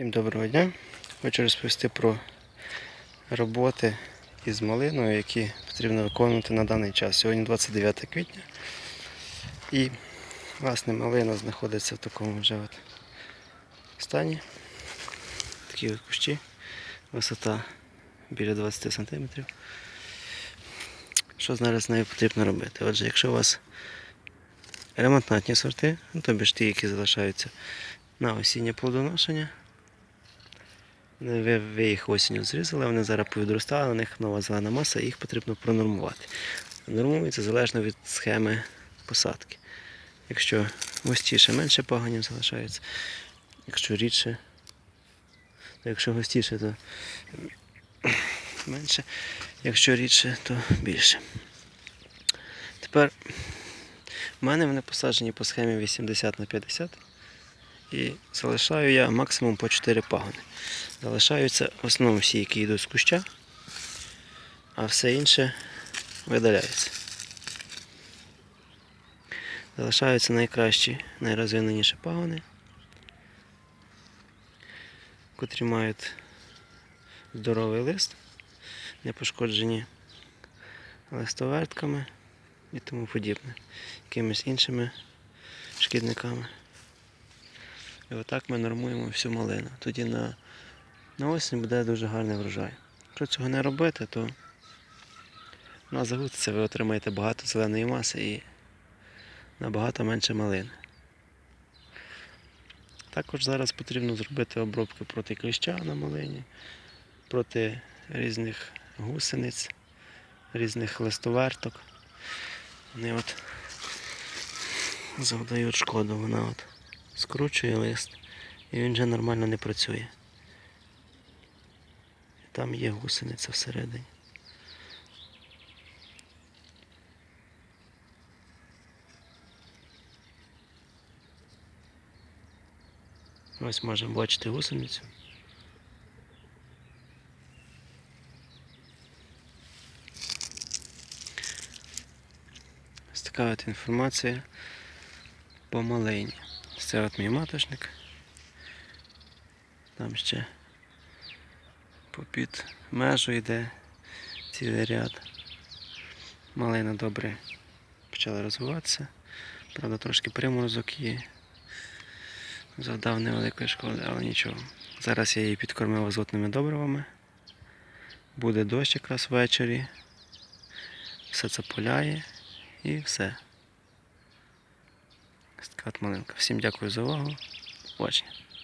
Всім доброго дня. Хочу розповісти про роботи із малиною, які потрібно виконувати на даний час. Сьогодні 29 квітня. І власне малина знаходиться в такому вже от стані. Такі от кущі. Висота біля 20 см. Що зараз з нею потрібно робити? Отже, якщо у вас ремонтантні сорти, ну, тобі ж ті, які залишаються на осіннє плодоношення, ви, ви їх осінню зрізали, вони зараз повідростали, на них нова зелена маса, і їх потрібно пронормувати. Нормується залежно від схеми посадки. Якщо густіше, менше паганів залишається. Якщо рідше, то якщо густіше, то менше. Якщо рідше, то більше. Тепер в мене вони посаджені по схемі 80 на 50 і залишаю я максимум по 4 пагони. Залишаються в основному всі, які йдуть з куща, а все інше видаляється. Залишаються найкращі, найрозвиненіші пагони, котрі мають здоровий лист, не пошкоджені листовертками і тому подібне, якимись іншими шкідниками. І отак ми нормуємо всю малину. Тоді на, на осінь буде дуже гарний врожай. Якщо цього не робити, то вона загуститься, ви отримаєте багато зеленої маси і набагато менше малини. Також зараз потрібно зробити обробки проти кліща на малині, проти різних гусениць, різних листоверток. Вони от завдають шкоду. Вона от скручує лист і він вже нормально не працює. Там є гусениця всередині. Ось можемо бачити гусеницю. Ось така от інформація по малині. Це от мій маточник. Там ще попід межу йде цілий ряд. Малина добре почала розвиватися. Правда, трошки приморозок є. Завдав невеликої шкоди, але нічого. Зараз я її підкормив азотними добривами. Буде дощ якраз ввечері. Все це поляє і все. Така от малинка. Всім дякую за увагу. Побачення.